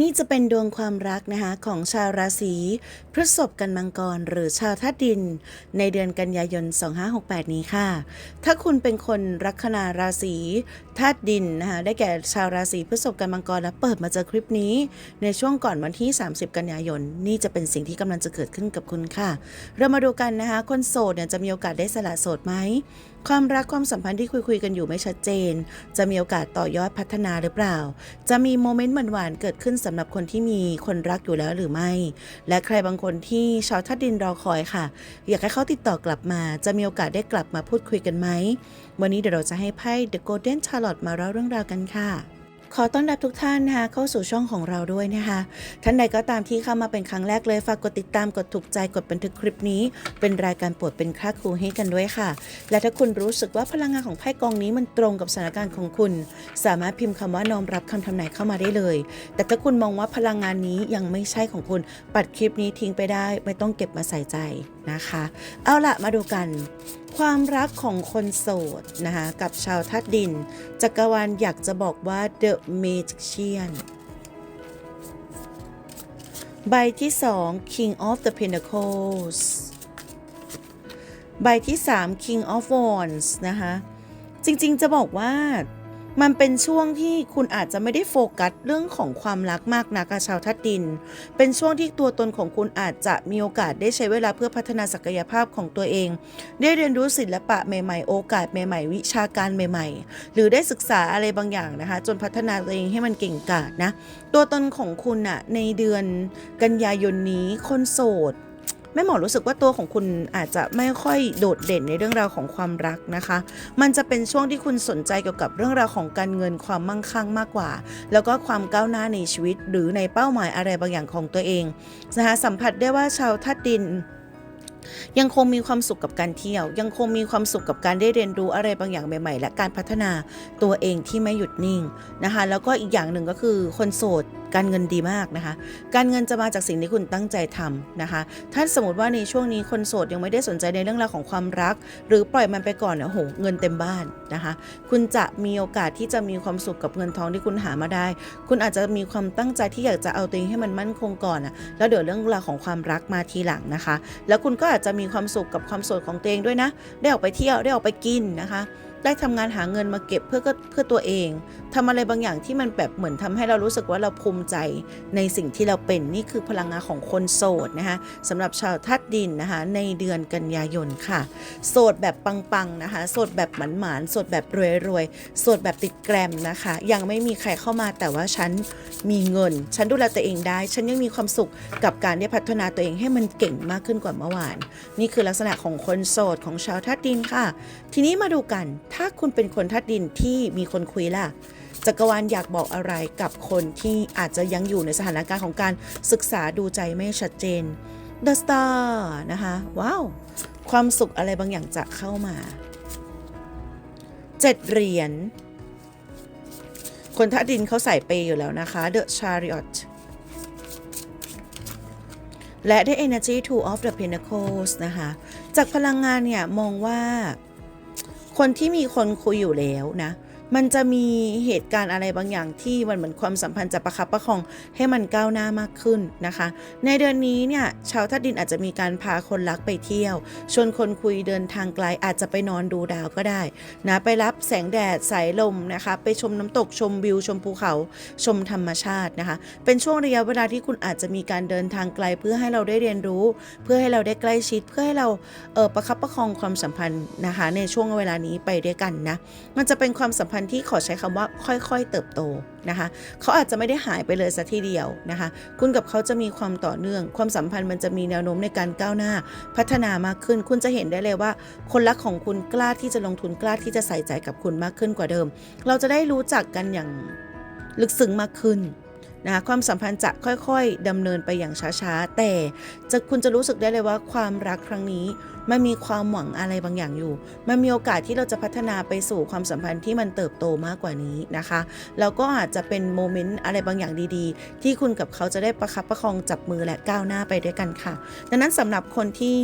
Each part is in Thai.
นี่จะเป็นดวงความรักนะคะของชาวราศีพฤษภกันมังกร หรือชาวธาตุดิน ในเดือนกันยายน 2568 นี้ค่ะ ถ้าคุณเป็นคนลัคนาราศีธาตุดินนะคะได้แก่ชาวราศีพฤษภกันมังกรและเปิดมาเจอคลิปนี้ ในช่วงก่อนวันที่ 30 กันยายน นี่จะเป็นสิ่งที่กำลังจะเกิดขึ้นกับคุณค่ะ เรามาดูกันนะคะคนโสดเนี่ยจะมีโอกาสได้สละโสดไหม ความรักความสัมพันธ์ที่คุยคุยๆกันอยู่ไม่ชัดเจน จะมีโอกาสต่อยอดพัฒนาหรือเปล่า จะมีโมเมนต์หวานๆเกิดขึ้นสำหรับคนที่มีคนรักอยู่แล้วหรือไม่ และใครบางคนที่ชาวทัดดินรอคอยค่ะ อยากให้เขาติดต่อกลับมา จะมีโอกาสได้กลับมาพูดคุยกันไหมวันนี้เดี๋ยวเราจะให้ไพ่ The Golden Tarot มาเล่าเรื่องราวกันค่ะ ขอต้อนรับทุกท่านนะคะเข้าสู่ช่องของเราด้วยนะคะท่านใดก็ตามที่เข้ามาเป็นครั้งแรกเลยฝากกดติดตามกดถูกใจกดบันทึกคลิปนี้ เป็นรายการโปรดเป็นค่าครูให้กันด้วยค่ะ และถ้าคุณรู้สึกว่าพลังงานของไพ่กองนี้มันตรงกับสถานการณ์ของคุณ สามารถพิมพ์คำว่าน้อมรับคำทำนายเข้ามาได้เลย แต่ถ้าคุณมองว่าพลังงานนี้ยังไม่ใช่ของคุณปัดคลิปนี้ทิ้งไปได้ ไม่ต้องเก็บมาใส่ใจนะคะ เอาละมาดูกัน ความรักของคนโสดนะคะกับชาวธาตุดิน จักรวาลอยากจะบอกว่า The Magician ใบที่ 2 King of the Pentacles ใบที่ 3 King of Wands นะคะจริงๆจะบอกว่า มันเป็นช่วงที่คุณอาจจะไม่ได้โฟกัสเรื่องของความรักมากนักชาวทัดดิน เป็นช่วงที่ตัวตนของคุณอาจจะมีโอกาสได้ใช้เวลาเพื่อพัฒนาศักยภาพของตัวเอง ได้เรียนรู้ศิลปะใหม่ ๆ โอกาสใหม่ ๆ วิชาการใหม่ ๆ หรือได้ศึกษาอะไรบางอย่างนะคะ จนพัฒนาตัวเองให้มันเก่งกาจนะ ตัวตนของคุณอะในเดือนกันยายนนี้คนโสด แม่หมอรู้สึกว่าตัวของคุณอาจจะไม่ค่อยโดดเด่นในเรื่องราวของความรักนะคะ มันจะเป็นช่วงที่คุณสนใจเกี่ยวกับเรื่องราวของการเงินความมั่งคั่งมากกว่า แล้วก็ความก้าวหน้าในชีวิต หรือในเป้าหมายอะไรบางอย่างของตัวเองนะคะสัมผัสได้ว่าชาวธาตุดิน ยังคงมีความสุขกับการเที่ยว ยังคงมีความสุขกับการได้เรียนรู้อะไรบางอย่างใหม่ๆ และการพัฒนาตัวเองที่ไม่หยุดนิ่งนะคะแล้วก็อีกอย่างหนึ่งก็คือคนโสดการเงินดีมากนะคะ การเงินจะมาจากสิ่งที่คุณตั้งใจทำนะคะ ถ้าสมมติว่าในช่วงนี้คนโสดยังไม่ได้สนใจในเรื่องราวของความรัก หรือปล่อยมันไปก่อนเนี่ยโหเงินเต็มบ้านนะคะ คุณจะมีโอกาสที่จะมีความสุขกับเงินทองที่คุณหามาได้ คุณอาจจะมีความตั้งใจที่อยากจะเอาตัวเองให้มันมั่นคงก่อนอะแล้วเดี๋ยวเรื่องราวของความรักมาทีหลังนะคะ แล้วคุณก็อาจจะมีความสุขกับความโสดของตัวเองด้วยนะ ได้ออกไปเที่ยวได้ออกไปกินนะคะ ได้ทำงานหาเงินมาเก็บเพื่อเพื่อตัวเองทำอะไรบางอย่างที่มันแบบเหมือนทำให้เรารู้สึกว่าเราภูมิใจในสิ่งที่เราเป็นนี่คือพลังงานของคนโสดนะคะสำหรับชาวธาตุดินนะคะในเดือนกันยายนค่ะ โสดแบบปังๆนะคะ โสดแบบหมานๆโสดแบบรวยๆโสดแบบติดแกรมนะคะ ยังไม่มีใครเข้ามาแต่ว่าฉันมีเงิน ฉันดูแลตัวเองได้ ฉันยังมีความสุขกับการได้พัฒนาตัวเองให้มันเก่งมากขึ้นกว่าเมื่อวาน นี่คือลักษณะของคนโสดของชาวธาตุดินค่ะ ทีนี้มาดูกันถ้าคุณเป็นคนธาตุดินที่มีคนคุยล่ะจักรวาลอยากบอกอะไรกับคนที่อาจจะยังอยู่ในสถานการณ์ของการศึกษาดูใจไม่ชัดเจน The Star นะคะ ว้าว ความสุขอะไรบางอย่างจะเข้ามาเจ็ดเหรียญคนธาตุดินเขาใส่เปอยู่แล้วนะคะ The Chariot และได้ Energy Two of the Pentacles นะคะ จากพลังงานเนี่ย มองว่า คนที่มีคนคุยอยู่แล้วนะ มันจะมีเหตุการณ์อะไรบางอย่างที่มันเหมือนความสัมพันธ์จะประคับประคองให้มันก้าวหน้ามากขึ้นนะคะ ในเดือนนี้เนี่ยชาวธาตุดินอาจจะมีการพาคนรักไปเที่ยว ชวนคนคุยเดินทางไกลอาจจะไปนอนดูดาวก็ได้นะไปรับแสงแดดสายลมนะคะ ไปชมน้ำตกชมวิวชมภูเขาชมธรรมชาตินะคะ เป็นช่วงระยะเวลาที่คุณอาจจะมีการเดินทางไกลเพื่อให้เราได้เรียนรู้ เพื่อให้เราได้ใกล้ชิด เพื่อให้เราเออประคับประคองความสัมพันธ์นะคะ ในช่วงเวลานี้ไปด้วยกันนะมันจะเป็นความสัมพันธ์ที่ขอใช้คำว่าค่อยๆเติบโตนะคะเขาอาจจะไม่ได้หายไปเลยสัทีเดียวนะคะ คุณกับเขาจะมีความต่อเนื่อง ความสัมพันธ์มันจะมีแนวโน้มในการก้าวหน้า พัฒนามากขึ้น คุณจะเห็นได้เลยว่า คนรักของคุณกล้าที่จะลงทุนกล้าที่จะใส่ใจกับคุณมากขึ้นกว่าเดิม เราจะได้รู้จักกันอย่างลึกซึ้งมากขึ้นนะคะความสัมพันธ์จะค่อยๆดำเนินไปอย่างช้าๆ แต่จะคุณจะรู้สึกได้เลยว่าความรักครั้งนี้มันมีความหวังอะไรบางอย่างอยู่ มันมีโอกาสที่เราจะพัฒนาไปสู่ความสัมพันธ์ที่มันเติบโตมากกว่านี้นะคะแล้วก็อาจจะเป็นโมเมนต์อะไรบางอย่างดีๆ ที่คุณกับเขาจะได้ประคับประคองจับมือและก้าวหน้าไปด้วยกันค่ะ ดังนั้นสำหรับคนที่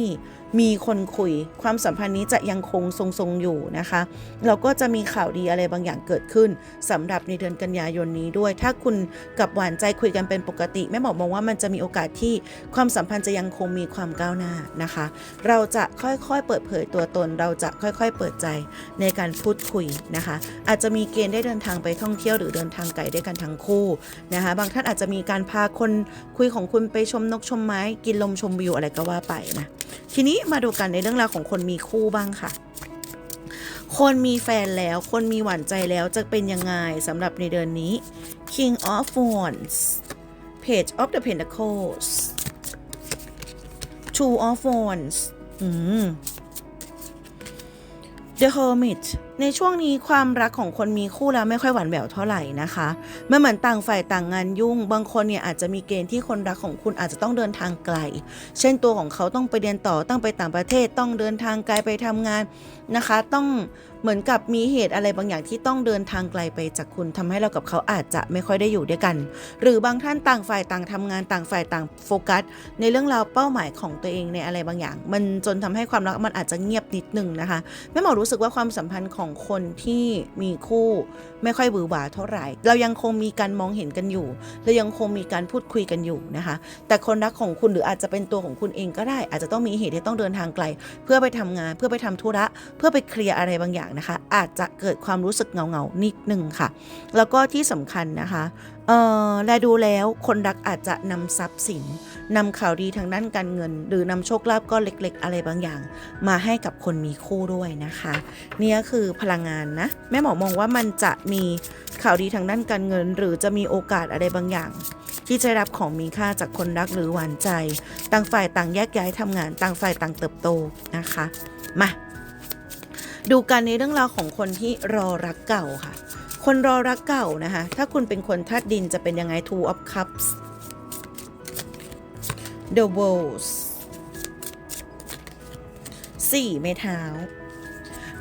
มีคนคุยความสัมพันธ์นี้จะยังคงทรงๆอยู่นะคะเราก็จะมีข่าวดีอะไรบางอย่างเกิดขึ้นสำหรับในเดือนกันยายนนี้ด้วย ถ้าคุณกับหวานใจคุยกันเป็นปกติแม่หมอมองว่ามันจะมีโอกาสที่ความสัมพันธ์จะยังคงมีความก้าวหน้านะคะ เราจะค่อยๆ เปิดเผยตัวตน เราจะค่อยๆ เปิดใจในการพูดคุยนะคะ อาจจะมีเกณฑ์ได้เดินทางไปท่องเที่ยวหรือเดินทางไกลด้วยกันทั้งคู่นะคะ บางท่านอาจจะมีการพาคนคุยของคุณไปชมนกชมไม้ กินลมชมวิวอะไรก็ว่าไปนะ ทีนี้มาดูกันในเรื่องราวของคนมีคู่บ้างค่ะคนมีแฟนแล้ว คนมีหวานใจแล้วจะเป็นยังไงสำหรับในเดือนนี้ King of Wands Page of the Pentacles Two of Wands อืม The Hermit ในช่วงนี้ความรักของคนมีคู่แล้วไม่ค่อยหวานแหววเท่าไหร่นะคะเมื่อเหมือนต่างฝ่ายต่างงานยุ่ง บางคนเนี่ยอาจจะมีเกณฑ์ที่คนรักของคุณอาจจะต้องเดินทางไกล เช่นตัวของเขาต้องไปเรียนต่อต้องไปต่างประเทศต้องเดินทางไกลไปทำงานนะคะ ต้องเหมือนกับมีเหตุอะไรบางอย่างที่ต้องเดินทางไกลไปจากคุณทำให้เรากับเขาอาจจะไม่ค่อยได้อยู่ด้วยกัน หรือบางท่านต่างฝ่ายต่างทำงานต่างฝ่ายต่างโฟกัส ในเรื่องราวเป้าหมายของตัวเองในอะไรบางอย่าง มันจนทำให้ความรักมันอาจจะเงียบนิดนึงนะคะแม่หมอรู้สึกว่าความสัมพันธ์ของคนที่มีคู่ไม่ค่อยบือหวาเท่าไหร่ เรายังคงมีการมองเห็นกันอยู่ เรายังคงมีการพูดคุยกันอยู่นะคะ แต่คนรักของคุณหรืออาจจะเป็นตัวของคุณเองก็ได้ อาจจะต้องมีเหตุที่ต้องเดินทางไกล เพื่อไปทำงานเพื่อไปทำธุระ เพื่อไปเคลียร์อะไรบางอย่างนะคะ อาจจะเกิดความรู้สึกเงาเงานิดนึงค่ะ แล้วก็ที่สำคัญนะคะ เออและดูแล้วคนรักอาจจะนำทรัพย์สินนำข่าวดีทางด้านการเงิน หรือนำโชคลาภก้อนเล็ก ๆ อะไรบางอย่าง มาให้กับคนมีคู่ด้วยนะคะนี่ยคือพลังงานนะ แม่หมอมองว่ามันจะมีข่าวดีทางด้านการเงิน หรือจะมีโอกาสอะไรบางอย่าง ที่จะรับของมีค่าจากคนรักหรือหวานใจ ต่างฝ่ายต่างแยกย้ายทำงานต่างฝ่ายต่างเติบโตนะคะ มาดูกันในเรื่องราวของคนที่รอรักเก่าค่ะ คนรอรักเก่านะคะ ถ้าคุณเป็นคนธาตุดินจะเป็นยังไง Two of Cups The Worlds สี่ไม้เท้า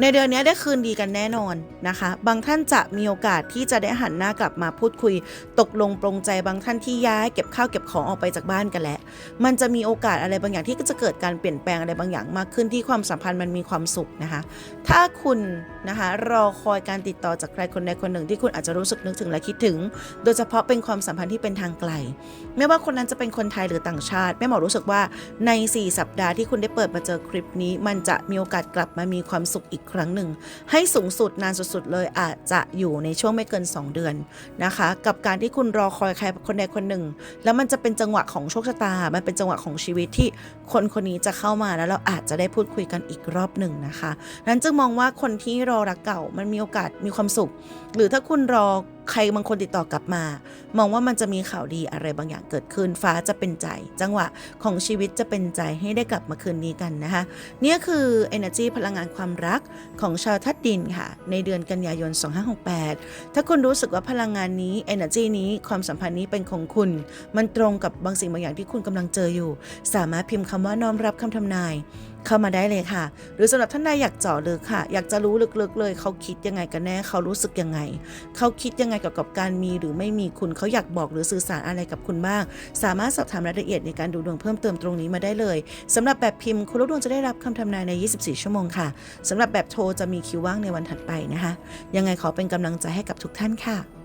ในเดือนนี้ได้คืนดีกันแน่นอนนะคะ บางท่านจะมีโอกาสที่จะได้หันหน้ากลับมาพูดคุย ตกลงปรงใจบางท่านที่ย้ายเก็บข้าวเก็บของออกไปจากบ้านกันแล้ว มันจะมีโอกาสอะไรบางอย่างที่จะเกิดการเปลี่ยนแปลงอะไรบางอย่างมากขึ้นที่ความสัมพันธ์มันมีความสุขนะคะ ถ้าคุณนะคะรอคอยการติดต่อจากใครคนใดคนหนึ่งที่คุณอาจจะรู้สึกนึกถึงและคิดถึง โดยเฉพาะเป็นความสัมพันธ์ที่เป็นทางไกล ไม่ว่าคนนั้นจะเป็นคนไทยหรือต่างชาติแม่หมอรู้สึกว่าใน 4 สัปดาห์ที่คุณได้เปิดมาเจอคลิปนี้ มันจะมีโอกาสกลับมามีความสุขอีกครั้งหนึ่ง ให้สูงสุดนานสุดๆเลยอาจจะอยู่ในช่วงไม่เกิน 2 เดือนนะคะ กับการที่คุณรอคอยใครคนใดคนหนึ่ง แล้วมันจะเป็นจังหวะของโชคชะตา มันเป็นจังหวะของชีวิตที่คนคนนี้จะเข้ามาแล้วเราอาจจะได้พูดคุยกันอีกรอบหนึ่งนะคะ นั้นจึงมองว่าคนที่รอรักเก่ามันมีโอกาสมีความสุข หรือถ้าคุณรอ ใครบางคนติดต่อกลับมา มองว่ามันจะมีข่าวดีอะไรบางอย่างเกิดขึ้น ฟ้าจะเป็นใจ จังหวะของชีวิตจะเป็นใจให้ได้กลับมาคืนนี้กันนะคะเนี่ยคือ energy พลังงานความรักของชาวทัดดินค่ะ ในเดือนกันยายน 2568 ถ้าคุณรู้สึกว่าพลังงานนี้ energy นี้ความสัมพันธ์นี้เป็นของคุณ มันตรงกับบางสิ่งบางอย่างที่คุณกำลังเจออยู่ สามารถพิมพ์คำว่าน้อมรับคำทำนาย เข้ามาได้เลยค่ะ หรือสำหรับท่านใดอยากเจาะลึกค่ะ อยากจะรู้ลึกๆเลย เขาคิดยังไงกันแน่เขารู้สึกยังไง เขาคิดยังไงเกี่ยวกับการมีหรือไม่มีคุณเขาอยากบอกหรือสื่อสารอะไรกับคุณบ้าง สามารถสอบถามรายละเอียดในการดูดวงเพิ่มเติมตรงนี้มาได้เลยสำหรับแบบพิมพ์คุณลูกดวงจะได้รับคำทำนายใน 24 ชั่วโมงค่ะสำหรับแบบโทรจะมีคิวว่างในวันถัดไปนะคะ ยังไงขอเป็นกำลังใจให้กับทุกท่านค่ะ